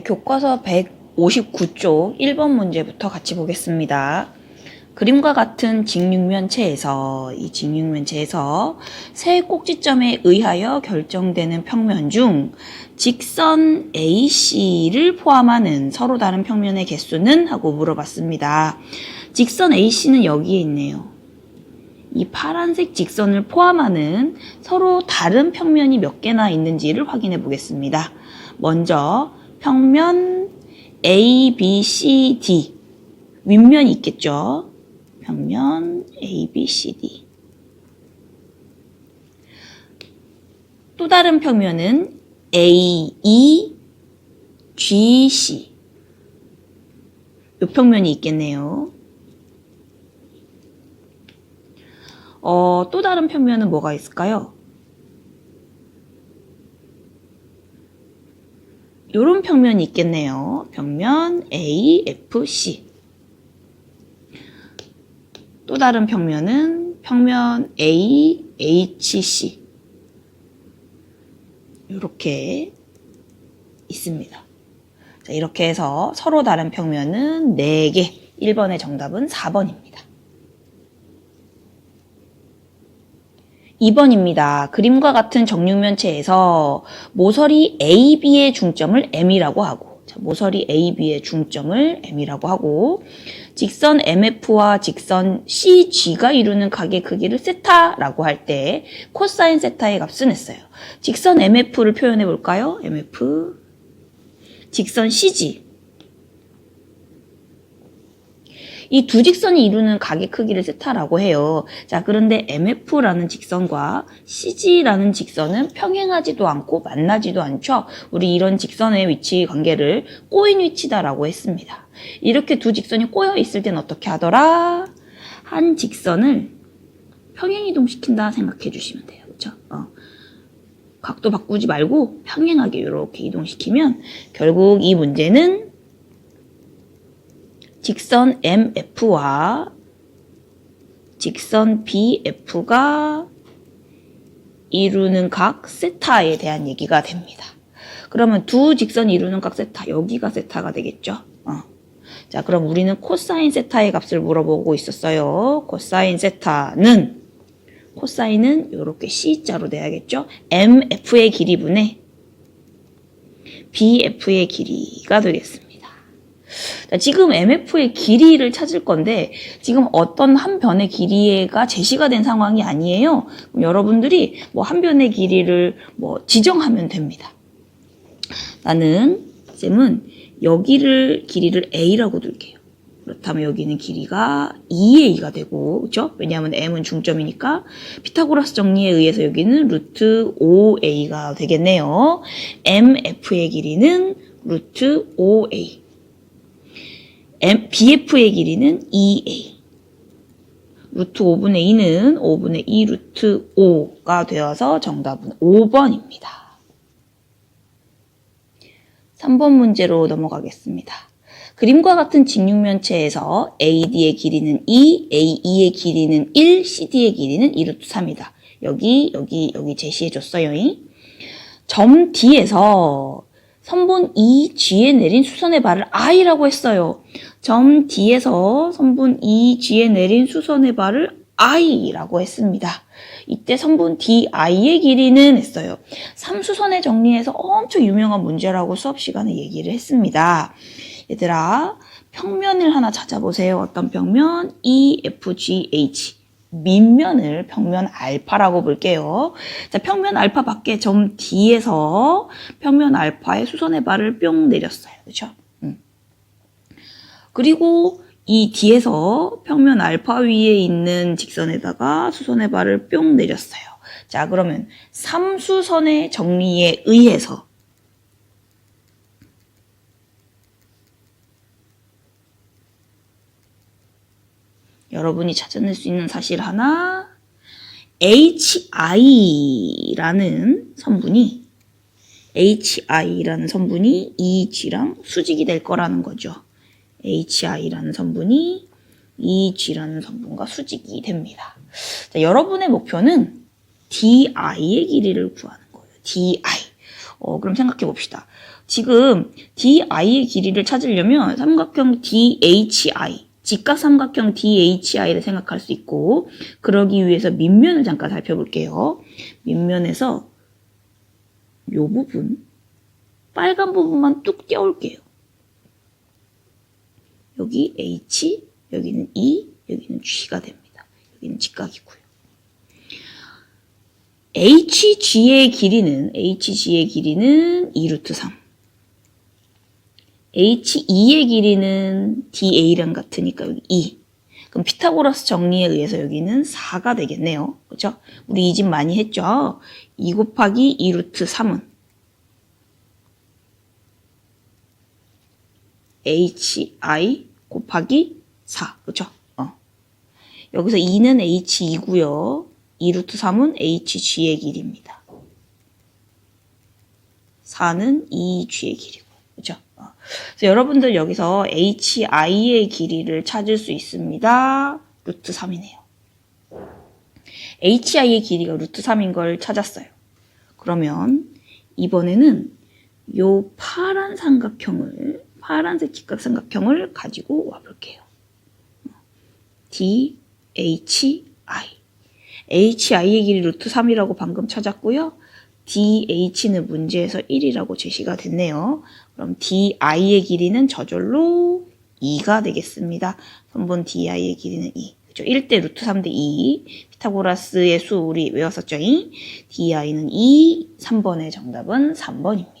교과서 159쪽 1번 문제부터 같이 보겠습니다. 그림과 같은 직육면체에서 이 직육면체에서 세 꼭지점에 의하여 결정되는 평면 중 직선 AC를 포함하는 서로 다른 평면의 개수는 하고 물어봤습니다. 직선 AC는 여기에 있네요. 이 파란색 직선을 포함하는 서로 다른 평면이 몇 개나 있는지를 확인해 보겠습니다. 먼저 평면 A, B, C, D 윗면이 있겠죠. 평면 A, B, C, D 또 다른 평면은 A, E, G, C 이 평면이 있겠네요. 어, 또 다른 평면은 뭐가 있을까요? 요런 평면이 있겠네요. 평면 A, F, C. 또 다른 평면은 평면 A, H, C. 이렇게 있습니다. 자, 이렇게 해서 서로 다른 평면은 4개. 1번의 정답은 4번입니다. 2번입니다. 그림과 같은 정육면체에서 모서리 AB의 중점을 M이라고 하고 자, 모서리 AB의 중점을 M이라고 하고 직선 MF와 직선 CG가 이루는 각의 크기를 세타라고 할 때 코사인 세타의 값은 냈어요. 직선 MF를 표현해 볼까요? MF 직선 CG 이 두 직선이 이루는 각의 크기를 세타라고 해요. 자, 그런데 MF라는 직선과 CG라는 직선은 평행하지도 않고 만나지도 않죠. 우리 이런 직선의 위치 관계를 꼬인 위치다라고 했습니다. 이렇게 두 직선이 꼬여 있을 땐 어떻게 하더라? 한 직선을 평행 이동시킨다 생각해 주시면 돼요. 그렇죠? 어. 각도 바꾸지 말고 평행하게 이렇게 이동시키면 결국 이 문제는 직선 MF와 직선 BF가 이루는 각 세타에 대한 얘기가 됩니다. 그러면 두 직선이 이루는 각 세타, 여기가 세타가 되겠죠? 어. 자, 그럼 우리는 코사인 세타의 값을 물어보고 있었어요. 코사인 세타는, 코사인은 이렇게 C자로 돼야겠죠? MF의 길이분의 BF의 길이가 되겠습니다. 자, 지금 MF의 길이를 찾을 건데 지금 어떤 한 변의 길이가 제시가 된 상황이 아니에요. 여러분들이 뭐 한 변의 길이를 뭐 지정하면 됩니다. 나는 쌤은 여기를 길이를 A라고 둘게요. 그렇다면 여기는 길이가 2A가 되고, 그죠? 왜냐하면 M은 중점이니까 피타고라스 정리에 의해서 여기는 루트 5A가 되겠네요. MF의 길이는 루트 5A. M, BF의 길이는 2A. 루트 5분의 2는 5분의 2 루트 5가 되어서 정답은 5번입니다. 3번 문제로 넘어가겠습니다. 그림과 같은 직육면체에서 AD의 길이는 2, AE의 길이는 1, CD의 길이는 2 루트 3이다. 여기, 여기, 여기 제시해줬어요. 점 D에서 선분 EG에 내린 수선의 발을 I라고 했어요. 점 D에서 선분 EG에 내린 수선의 발을 I라고 했습니다. 이때 선분 DI의 길이는 했어요. 삼수선의 정리에서 엄청 유명한 문제라고 수업 시간에 얘기를 했습니다. 얘들아, 평면을 하나 찾아보세요. 어떤 평면? EFGH. 밑면을 평면 알파라고 볼게요. 자, 평면 알파 밖에 점 D에서 평면 알파의 수선의 발을 뿅 내렸어요. 그렇죠? 음. 그리고 이 D에서 평면 알파 위에 있는 직선에다가 수선의 발을 뿅 내렸어요. 자, 그러면 삼수선의 정리에 의해서 여러분이 찾아낼 수 있는 사실 하나, HI라는 선분이 HI라는 선분이 EG랑 수직이 될 거라는 거죠. HI라는 선분이 EG라는 선분과 수직이 됩니다. 자, 여러분의 목표는 DI의 길이를 구하는 거예요. DI. 어, 그럼 생각해 봅시다. 지금 DI의 길이를 찾으려면 삼각형 DHI, 직각 삼각형 DHI를 생각할 수 있고, 그러기 위해서 밑면을 잠깐 살펴볼게요. 밑면에서 요 부분, 빨간 부분만 뚝 떼올게요. 여기 H, 여기는 E, 여기는 G가 됩니다. 여기는 직각이고요. HG의 길이는 HG의 길이는 2루트 3. HE의 길이는 DA랑 같으니까 여기 2. 그럼 피타고라스 정리에 의해서 여기는 4가 되겠네요. 그죠? 우리 이 집 많이 했죠? 2 곱하기 2루트 3은 HI 곱하기 4. 그죠? 어. 여기서 2는 H2고요. 2루트 3은 HG의 길이입니다. 4는 2G의 길이고. 그죠? 여러분들 여기서 HI의 길이를 찾을 수 있습니다. 루트 3이네요. HI의 길이가 루트 3인 걸 찾았어요. 그러면 이번에는 요 파란 삼각형을 파란색 직각 삼각형을 가지고 와볼게요. D, H, I. HI의 길이 루트 3이라고 방금 찾았고요. DH는 문제에서 1이라고 제시가 됐네요. 그럼 DI의 길이는 저절로 2가 되겠습니다. 선분 DI의 길이는 2. 그죠? 1대 루트 3대 2. 피타고라스의 수 우리 외웠었죠? DI는 2. 3번의 정답은 3번입니다.